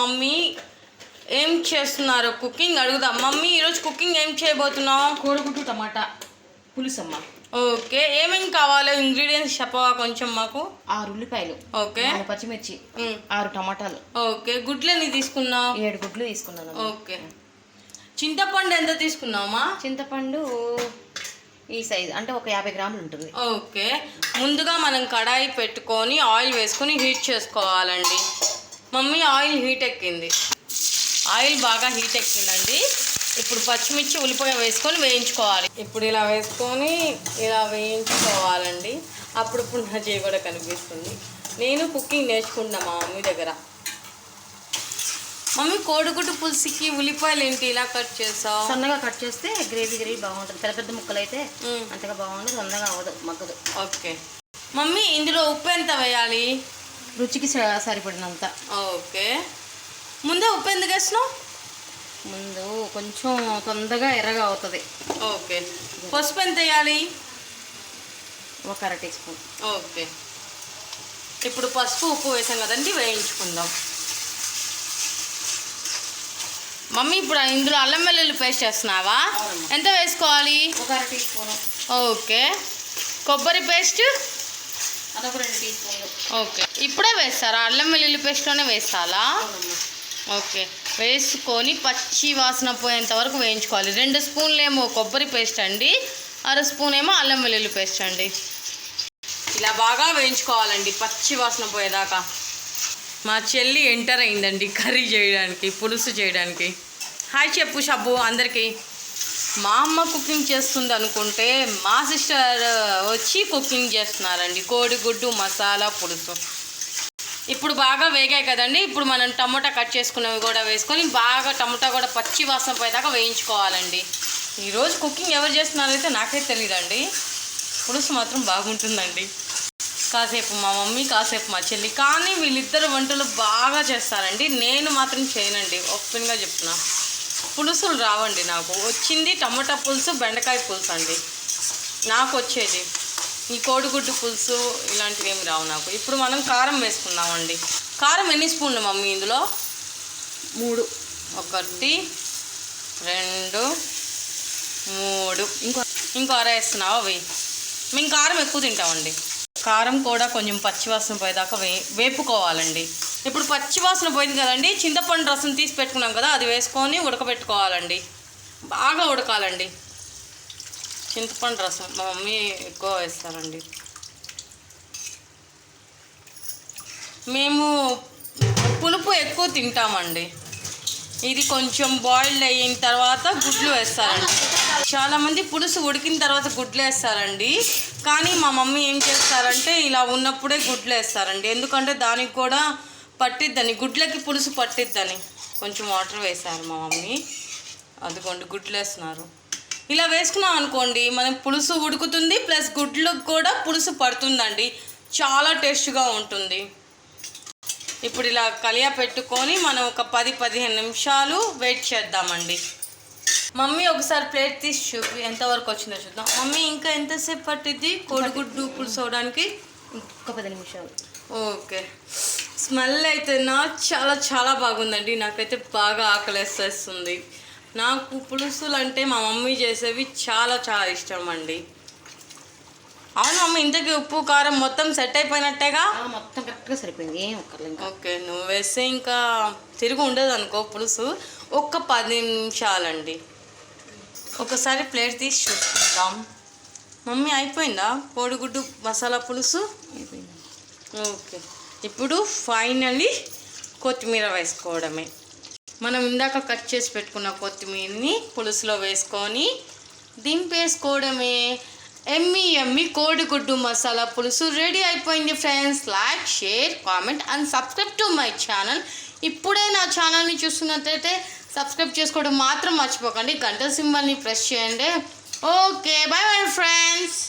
Mummy ఏం చేస్తున్నారు? Cooking అడుగుదాం. మమ్మీ ఈరోజు కుకింగ్ ఏం చేయబోతున్నావు? కోడిగుడ్డు టమాటా పులుసమ్మ. ఓకే. ఏమేం కావాలో ఇంగ్రీడియంట్స్ చెప్పవా కొంచెం మాకు? ఆరు ఉల్లిపాయలు ఓకే. పచ్చిమిర్చి ఆరు టమాటాలు. ఓకే. గుడ్లని తీసుకున్నావు? ఏడు గుడ్లు తీసుకున్నాను ఓకే. చింతపండు ఎంత తీసుకున్నావమ్మా? చింతపండు ఈ సైజ్ అంటే ఒక యాభై గ్రాములు ఉంటుంది. ఓకే. ముందుగా మనం కడాయి పెట్టుకొని ఆయిల్ వేసుకొని హీట్ చేసుకోవాలండి. మమ్మీ ఆయిల్ హీట్ ఎక్కింది. ఆయిల్ బాగా హీట్ ఎక్కిందండి. ఇప్పుడు పచ్చిమిర్చి ఉల్లిపాయ వేసుకొని వేయించుకోవాలి. ఇప్పుడు ఇలా వేసుకొని ఇలా వేయించుకోవాలండి. అప్పుడప్పుడు నా చేయి కూడా కనిపిస్తుంది. నేను కుకింగ్ నేర్చుకుంటున్నా మా మమ్మీ దగ్గర. మమ్మీ కోడిగుడ్డు పులుసుకి ఉల్లిపాయలు ఏంటి? ఇలా కట్ చేసావు. సన్నగా కట్ చేస్తే గ్రేవీ గ్రేవీ బాగుంటుంది. పెద్ద పెద్ద ముక్కలు అయితే. అంతగా బాగుండదు సన్నగా అవ్వదు మగ్గదు. ఓకే. మమ్మీ ఇందులో ఉప్పు ఎంత వేయాలి? రుచికి సరిపడినంత. ఓకే. ముందే ఉప్పు ఎందుకు వేసినావు? ముందు కొంచెం తొందరగా ఎర్రగా అవుతుంది. ఓకే. పసుపు ఎంత వేయాలి? ఒక అర టీ స్పూన్. ఓకే. ఇప్పుడు పసుపు ఉప్పు వేసాం కదండి వేయించుకుందాం. మమ్మీ ఇప్పుడు ఇందులో అల్లం వెల్లుల్లి పేస్ట్ అవునమ్మా. ఎంత వేసుకోవాలి? ఒక అర టీ స్పూన్. ఓకే. కొబ్బరి పేస్ట్? అదొక రెండు టీ స్పూన్లు ఓకే. ఇప్పుడే వేస్తారా? అల్లం వెల్లుల్లి పేస్ట్లోనే వేస్తాలా? ఓకే. వేసుకొని పచ్చి వాసన పోయేంత వరకు వేయించుకోవాలి. రెండు స్పూన్లు ఏమో కొబ్బరి పేస్ట్ అండి. అర స్పూన్ ఏమో అల్లం వెల్లుల్లి పేస్ట్ అండి. ఇలా బాగా వేయించుకోవాలండి పచ్చి వాసన పోయేదాకా. మా చెల్లి ఎంటర్ అయిందండి కర్రీ చేయడానికి పులుసు చేయడానికి. హాయ్ చెప్పు షబ్బు అందరికీ. మా అమ్మ కుకింగ్ చేస్తుంది అనుకుంటే మా సిస్టర్ వచ్చి కుకింగ్ చేస్తున్నారండి. కోడిగుడ్డు మసాలా పులుసు. ఇప్పుడు బాగా వేగాయి కదండి. ఇప్పుడు మనం టమోటా కట్ చేసుకున్నవి కూడా వేసుకొని బాగా టమోటా కూడా పచ్చి వాసన పోయేదాకా వేయించుకోవాలండి. ఈరోజు కుకింగ్ ఎవరు చేస్తున్నారో అయితే నాకే తెలియదండి పులుసు మాత్రం బాగుంటుందండి. కాసేపు మా మమ్మీ కాసేపు మా చెల్లి. కానీ వీళ్ళిద్దరు వంటలు బాగా చేస్తారండి. నేను మాత్రం చేయనండి. ఓపెన్గా చెప్తున్నాను పులుసులు రావండి నాకు. వచ్చింది టమాటా పులుసు బెండకాయ పులుసు అండి. నాకు వచ్చేది. ఈ కోడిగుడ్డు పులుసు ఇలాంటివి ఏమి రావు నాకు. ఇప్పుడు మనం కారం వేసుకుందామండి. కారం ఎన్ని స్పూన్లు మమ్మీ ఇందులో? మూడు. ఒకటి రెండు మూడు. ఇంకో ఇంకో అర వేస్తున్నావా? అవి మేము కారం ఎక్కువ తింటామండి. కారం కూడా కొంచెం పచ్చివాసన పోయేదాకా వే వేపుకోవాలండి. ఇప్పుడు పచ్చివాసన పోయింది కదండి చింతపండు రసం తీసి పెట్టుకున్నాం కదా అది వేసుకొని ఉడకబెట్టుకోవాలండి. బాగా ఉడకాలండి. చింతపండు రసం మా మమ్మీ ఎక్కువ వేస్తారండి. మేము పులుపు ఎక్కువ తింటామండి. ఇది కొంచెం బాయిల్డ్ అయిన తర్వాత గుడ్లు వేస్తారండి. చాలామంది పులుసు ఉడికిన తర్వాత గుడ్లు వేస్తారండి. కానీ మా మమ్మీ ఏం చేస్తారంటే ఇలా ఉన్నప్పుడే గుడ్లు వేస్తారండి. ఎందుకంటే దానికి కూడా పట్టిద్దని గుడ్లకి పులుసు పట్టిద్దని. కొంచెం వాటర్ వేశారు మా మమ్మీ. అదిగోండి గుడ్లు వేస్తున్నారు ఇలా వేసుకున్నాం అనుకోండి మనం పులుసు ఉడుకుతుంది ప్లస్ గుడ్లకు కూడా పులుసు పడుతుందండి. చాలా టేస్ట్గా ఉంటుంది. ఇప్పుడు ఇలా కలియా పెట్టుకొని మనం ఒక పది పదిహేను నిమిషాలు వెయిట్ చేద్దామండి. మమ్మీ ఒకసారి ప్లేట్ తీసి చూపి ఎంతవరకు వచ్చిందో చూద్దాం. మమ్మీ ఇంకా ఎంతసేపు పట్టిద్ది? కోడిగుడ్డు పులుసు అవడానికి ఇంకొక పది నిమిషాలు. ఓకే. స్మెల్ అయితే నా చాలా చాలా బాగుందండి. నాకైతే బాగా ఆకలేస్తుంది నాకు పులుసులు అంటే మా మమ్మీ చేసేవి చాలా చాలా ఇష్టం అండి. అవును మమ్మీ ఇంతకీ ఉప్పు కారం మొత్తం సెట్ అయిపోయినట్టేగా? మొత్తం కరెక్ట్గా సరిపోయింది. ఏం ఓకే నువ్వు వేస్తే ఇంకా తిరిగి ఉండదు అనుకో పులుసు. ఒక్క పది నిమిషాలండి. ఒకసారి ప్లేట్ తీసి చూద్దాం. మమ్మీ అయిపోయిందా? కోడిగుడ్డు మసాలా పులుసు? అయిపోయింది. ఓకే. ఇప్పుడు ఫైనల్లీ కొత్తిమీర వేసుకోవడమే. మనం ఇందాక కట్ చేసి పెట్టుకున్న కొత్తిమీరని పులుసులో వేసుకొని దింపేసుకోవడమే ఎమ్మి ఎమ్మి కోడిగుడ్డు మసాలా పులుసు రెడీ అయిపోయింది friends. Like share comment and subscribe to my channel. ఇప్పుడే నా ఛానల్ని చూస్తున్నట్లయితే సబ్స్క్రైబ్ చేసుకోవడం మాత్రం మర్చిపోకండి. గంట సింబల్ని ప్రెస్ చేయండి. Okay bye my friends.